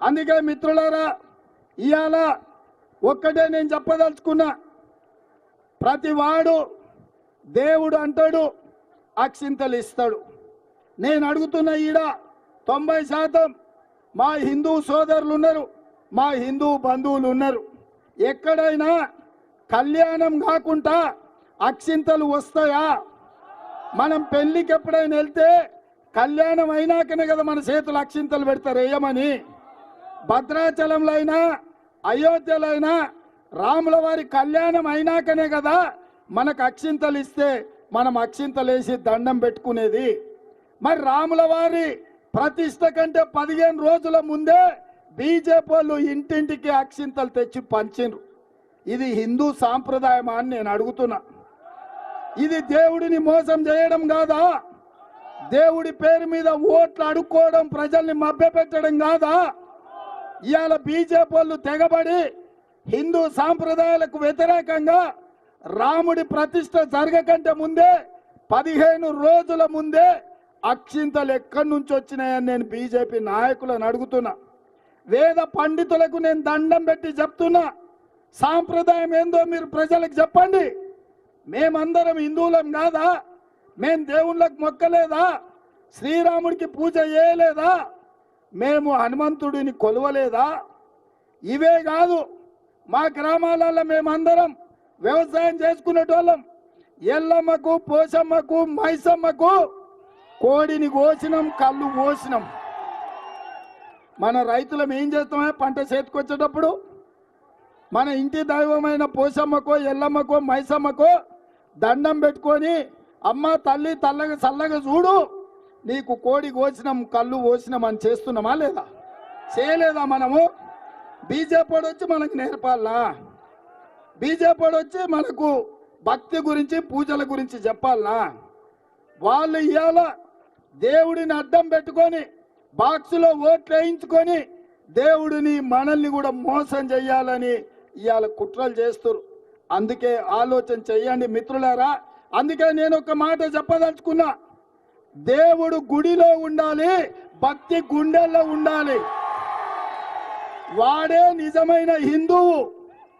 అందుకే మిత్రులారా ఇవాళ ఒక్కటే నేను చెప్పదలుచుకున్నా. ప్రతి వాడు దేవుడు అంటాడు అక్షింతలు ఇస్తాడు. నేను అడుగుతున్న ఈడ తొంభై శాతం మా హిందూ సోదరులు ఉన్నారు మా హిందూ బంధువులు ఉన్నారు ఎక్కడైనా కళ్యాణం కాకుండా అక్షింతలు వస్తాయా? మనం పెళ్ళికి ఎప్పుడైనా వెళ్తే కళ్యాణం అయినాకనే కదా మన చేతులు అక్షింతలు పెడతారు వేయమని. భద్రాచలంలో అయినా అయోధ్యలో అయినా రాముల వారి కళ్యాణం అయినాకనే కదా మనకు అక్షింతలు ఇస్తే మనం అక్షింతలు వేసి దండం పెట్టుకునేది. మరి రాముల వారి ప్రతిష్ట కంటే పదిహేను రోజుల ముందే బీజేపీ వాళ్ళు ఇంటింటికి అక్షింతలు తెచ్చి పంచిండ్రు ఇది హిందూ సాంప్రదాయమా అని నేను అడుగుతున్నా. ఇది దేవుడిని మోసం చేయడం కాదా? దేవుడి పేరు మీద ఓట్లు అడుక్కోవడం ప్రజల్ని మభ్యపెట్టడం కాదా? ఇవాళ బీజేపీ వాళ్ళు తెగబడి హిందూ సాంప్రదాయాలకు వ్యతిరేకంగా రాముడి ప్రతిష్ట జరగకంటే ముందే పదిహేను రోజుల ముందే అక్షింతలు ఎక్కడి నుంచి వచ్చినాయని నేను బీజేపీ నాయకులను అడుగుతున్నా. వేద పండితులకు నేను దండం పెట్టి చెప్తున్నా. సాంప్రదాయం ఏందో మీరు ప్రజలకు చెప్పండి. మేమందరం హిందువులం కాదా? మేం దేవుళ్ళకు మొక్కలేదా? శ్రీరాముడికి పూజ చేయలేదా? మేము హనుమంతుడిని కొలవలేదా? ఇవే కాదు మా గ్రామాలలో మేమందరం వ్యవసాయం చేసుకునేటోళ్ళం. ఎల్లమ్మకు పోసమ్మకు మైసమ్మకు కోడిని కోసినాం కళ్ళు కోసినాం. మన రైతులం ఏం చేస్తామే పంట చేతికొచ్చేటప్పుడు మన ఇంటి దైవమైన పోసమ్మకో ఎల్లమ్మకో మైసమ్మకో దండం పెట్టుకొని అమ్మ తల్లి తల్లగా చల్లగా చూడు. నీకు కోడి కోసినాం కళ్ళు కోసినాం అని చేస్తున్నామా లేదా? చేయలేదా మనము? బీజేపీ వచ్చి మనకు నేర్పాలనా బీజేపీ వచ్చి మనకు భక్తి గురించి పూజల గురించి చెప్పాలనా వాళ్ళు ఇవాళ దేవుడిని అడ్డం పెట్టుకొని బాక్సులో ఓట్లు వేయించుకొని దేవుడిని మనల్ని కూడా మోసం చేయాలని ఇవాళ కుట్రలు చేస్తారు అందుకే ఆలోచన చెయ్యండి మిత్రులారా. అందుకే నేను ఒక మాట చెప్పదలుచుకున్నా. దేవుడు గుడిలో ఉండాలి భక్తి గుండెల్లో ఉండాలి. వాడే నిజమైన హిందువు.